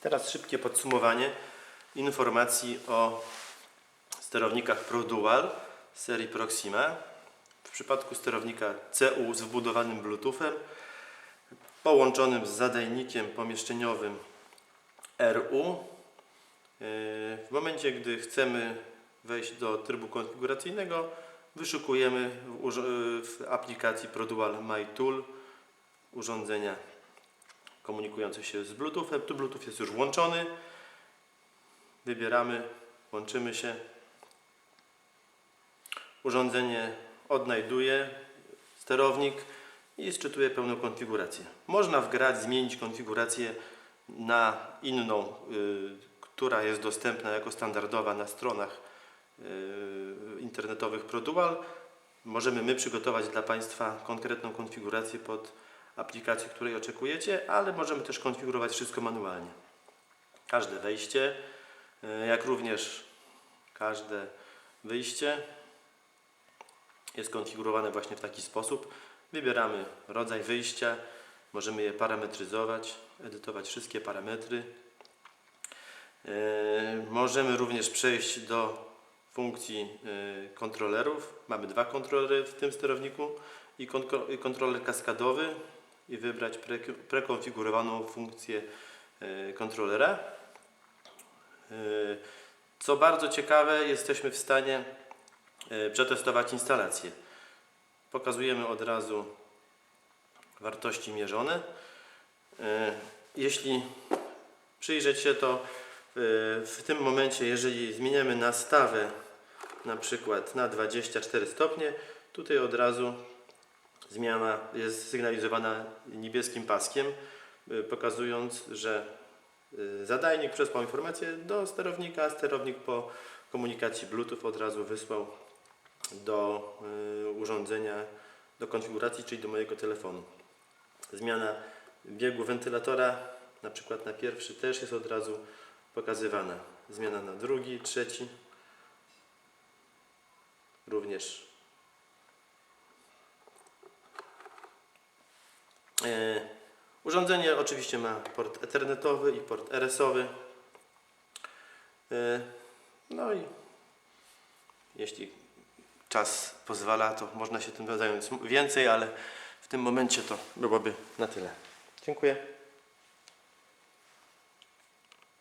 Teraz szybkie podsumowanie informacji o sterownikach ProDual serii Proxima. W przypadku sterownika CU z wbudowanym Bluetoothem połączonym z zadajnikiem pomieszczeniowym RU. Yy, W momencie, gdy chcemy wejść do trybu konfiguracyjnego, wyszukujemy w, w aplikacji ProDual My Tool urządzenia komunikujące się z Bluetoothem. Tu Bluetooth jest już włączony. Wybieramy, łączymy się. Urządzenie odnajduje sterownik i sczytuje pełną konfigurację. Można wgrać, zmienić konfigurację na inną, y, która jest dostępna jako standardowa na stronach y, internetowych ProDual. Możemy my przygotować dla Państwa konkretną konfigurację pod aplikację, której oczekujecie, ale możemy też konfigurować wszystko manualnie. Każde wejście, y, jak również każde wyjście jest konfigurowane właśnie w taki sposób. Wybieramy rodzaj wyjścia, możemy je parametryzować, edytować wszystkie parametry. Yy, Możemy również przejść do funkcji yy, kontrolerów. Mamy dwa kontrolery w tym sterowniku i kontroler kaskadowy i wybrać pre- prekonfigurowaną funkcję yy, kontrolera. Yy, Co bardzo ciekawe, jesteśmy w stanie yy, przetestować instalację. Pokazujemy od razu wartości mierzone. E, Jeśli przyjrzeć się to e, w tym momencie, jeżeli zmieniamy nastawę na przykład na 24 stopnie, tutaj od razu zmiana jest sygnalizowana niebieskim paskiem, e, pokazując, że e, zadajnik przesłał informację do sterownika, a sterownik po komunikacji Bluetooth od razu wysłał do y, urządzenia, do konfiguracji, czyli do mojego telefonu. Zmiana biegu wentylatora, na przykład na pierwszy też jest od razu pokazywana. Zmiana na drugi, trzeci również. Urządzenie oczywiście ma port ethernetowy i port RS-owy. E, no i jeśli czas pozwala, to można się tym zająć więcej, ale w tym momencie to byłoby na tyle. Dziękuję.